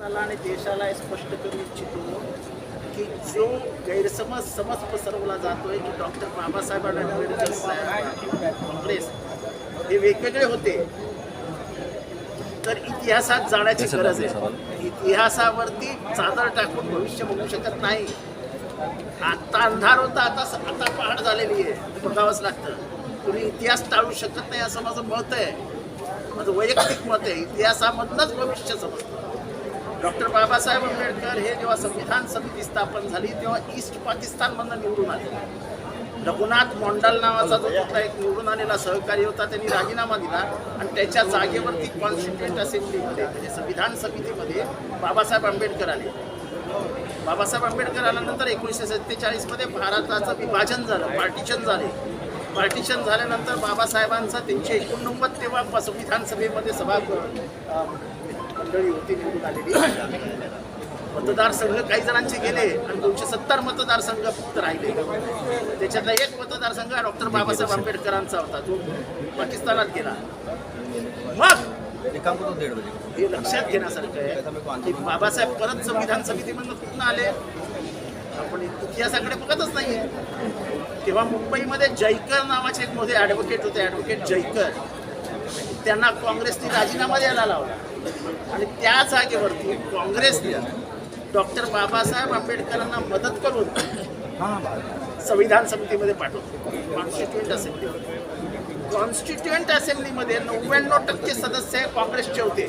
मला आणि देशाला हे स्पष्ट करू इच्छितो की जो गैरसमज समज पसरवला जातोय की डॉक्टर बाबासाहेब आंबेडकर काँग्रेस हे वेगवेगळे होते. तर इतिहासात जाण्याची गरज आहे. इतिहासावरती चादर टाकून भविष्य बघू शकत नाही. आता अंधार होता आता आता पहाट झालेली आहे. बघावंच लागतं. तुम्ही इतिहास टाळू शकत नाही असं माझं मत आहे. माझं वैयक्तिक मत आहे. इतिहासामधनंच भविष्य समजतं. डॉक्टर बाबासाहेब आंबेडकर हे जेव्हा संविधान समिती स्थापन झाली तेव्हा ईस्ट पाकिस्तानमधनं निवडून आले. रघुनाथ मोंडल नावाचा जो कुठला एक निवडून आलेला सहकारी होता त्यांनी राजीनामा दिला आणि त्याच्या जागेवरती कॉन्स्टिट्युएंट असेंब्लीमध्ये म्हणजे संविधान समितीमध्ये बाबासाहेब आंबेडकर आले. बाबासाहेब आंबेडकर आल्यानंतर एकोणीसशे सत्तेचाळीसमध्ये भारताचं विभाजन झालं पार्टिशन झाले. पार्टिशन झाल्यानंतर बाबासाहेबांचा त्यांचे एकोणनव्वद तेव्हा संविधान सभेमध्ये सभा मंडळी होती निवडून आलेली. मतदारसंघ काही जणांचे गेले आणि दोनशे सत्तर मतदारसंघ फक्त राहिले. त्याच्यातला एक मतदारसंघ डॉक्टर बाबासाहेब आंबेडकरांचा होता तो पाकिस्तानात गेला. मग हे लक्षात घेण्यासारखं आहे की बाबासाहेब परत संविधान समितीमधनं कुठून आले? आपण इतिहासाकडे बघतच नाहीये. तेव्हा मुंबईमध्ये जयकर नावाचे एक मोठे ॲडव्होकेट होते ॲडव्होकेट जयकर. त्यांना काँग्रेसने राजीनामा द्यायला लावला. आणि त्या जागेवरती काँग्रेसने डॉक्टर बाबासाहेब आंबेडकरांना मदत करून हाँ संविधान समितीमध्ये पाठवतो कॉन्स्टिट्युएंट असेंब्ली कॉन्स्टिट्युएंट असेंब्लीमध्ये नव्याण्णव टक्के सदस्य काँग्रेसचे होते.